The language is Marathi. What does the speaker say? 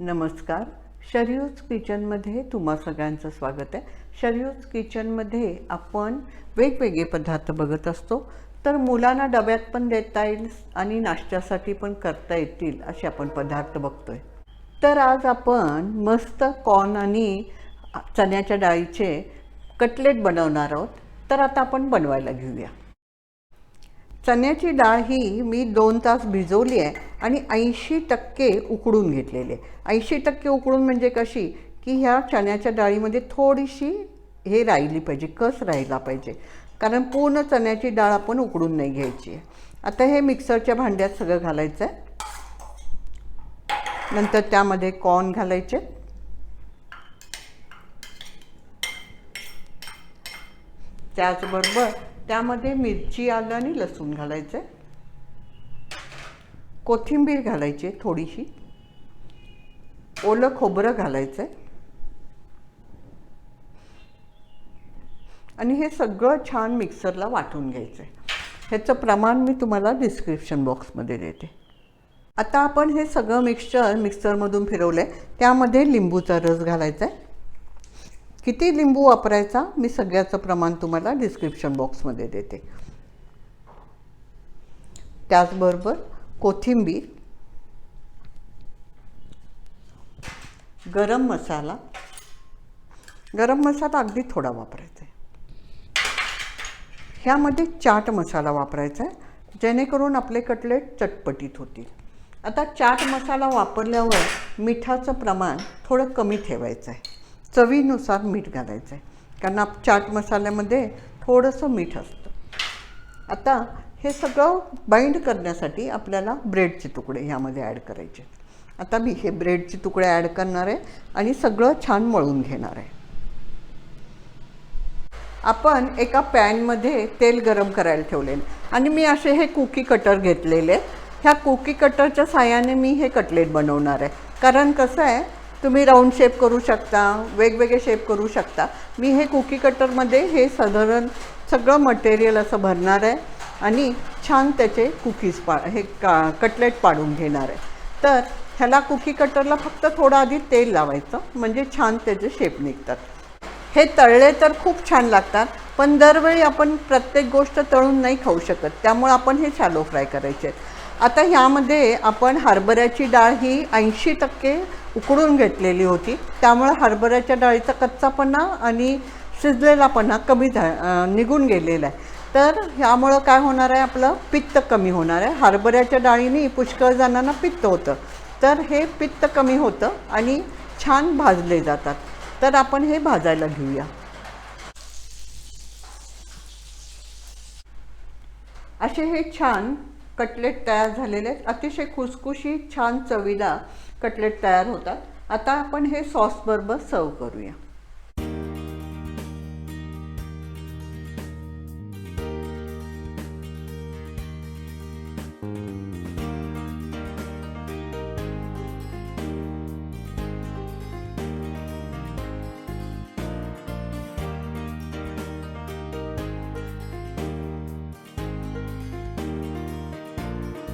नमस्कार. शरयूज किचनमध्ये तुम्हा सगळ्यांचं स्वागत आहे. शर्यूज किचनमध्ये आपण वेगवेगळे पदार्थ बघत असतो. तर मुलांना डब्यात पण देता येईल आणि नाश्त्यासाठी पण करता येतील असे आपण पदार्थ बघतोय. तर आज आपण मस्त कॉर्न आणि चण्याच्या डाळीचे कटलेट बनवणार आहोत. तर आता आपण बनवायला घेऊया. चण्याची डाळ ही मी दोन तास भिजवली आहे आणि ऐंशी टक्के उकडून घेतलेली आहे. ऐंशी टक्के उकडून म्हणजे कशी? की ह्या चण्याच्या डाळीमध्ये थोडीशी हे राहिली पाहिजे कस राहिला पाहिजे. कारण पूर्ण चण्याची डाळ आपण उकडून नाही घ्यायची आहे. आता हे मिक्सरच्या भांड्यात सगळं घालायचं आहे. नंतर त्यामध्ये कॉर्न घालायचे. त्याचबरोबर त्यामध्ये मिरची आलं आणि लसूण घालायचं आहे. कोथिंबीर घालायची आहे थोडीशी. ओलं खोबरं घालायचं आहे. आणि हे सगळं छान मिक्सरला वाटून घ्यायचं आहे. ह्याचं प्रमाण मी तुम्हाला डिस्क्रिप्शन बॉक्समध्ये देते. आता आपण हे सगळं मिक्सचर मिक्सरमधून फिरवलं आहे त्यामध्ये लिंबूचा रस घालायचा आहे. किती लिंबू वापरायचा? मी सगळ्याचं प्रमाण तुम्हाला डिस्क्रिप्शन बॉक्समध्ये देते. त्याचबरोबर कोथिंबीर गरम मसाला. गरम मसाला अगदी थोडा वापरायचा आहे. ह्यामध्ये चाट मसाला वापरायचा आहे जेणेकरून आपले कटलेट चटपटीत होतील. आता चाट मसाला वापरल्यावर मिठाचं प्रमाण थोडं कमी ठेवायचं आहे. चवीनुसार मीठ घालायचं आहे कारण आप चाट मसाल्यामध्ये थोडंसं मीठ असतं. आता हे सगळं बाइंड करण्यासाठी आपल्याला ब्रेडचे तुकडे ह्यामध्ये ॲड करायचे. आता मी हे ब्रेडचे तुकडे ॲड करणार आहे आणि सगळं छान मळून घेणार आहे. आपण एका पॅनमध्ये तेल गरम करायला ठेवलेलं. आणि मी असे हे कुकी कटर घेतलेले. ह्या कुकी कटरच्या साह्याने मी हे कटलेट बनवणार आहे. कारण कसं आहे तुम्ही राऊंड शेप करू शकता वेगवेगळे शेप करू शकता. मी हे कुकी कटरमध्ये हे साधारण सगळं मटेरियल असं भरणार आहे आणि छान त्याचे कुकीज पा हे का कटलेट पाडून घेणार आहे. तर ह्याला कुकी कटरला फक्त थोडं आधी तेल लावायचं म्हणजे छान त्याचे शेप निघतात. हे तळले तर खूप छान लागतात पण दरवेळी आपण प्रत्येक गोष्ट तळून नाही खाऊ शकत त्यामुळे आपण हे शॅलो फ्राय करायचे. आहेत आता ह्यामध्ये आपण हरभऱ्याची डाळ ही ऐंशी टक्के उकडून घेतलेली होती. त्यामुळे हरभऱ्याच्या डाळीचा कच्चापणा आणि शिजलेलापणा कमी झा निघून गेलेला आहे. तर ह्यामुळं काय होणार आहे आपलं? पित्त कमी होणार आहे. हरभऱ्याच्या डाळीने पुष्कळ जणांना पित्त होतं. तर हे पित्त कमी होतं आणि छान भाजले जातात. तर आपण हे भाजायला घेऊया. असे हे छान कटलेट तयार झालेले आहेत. अतिशय खुसखुशी छान चवीला कटलेट तयार होतात. आता आपण हे सॉसबरोबर सर्व करूया.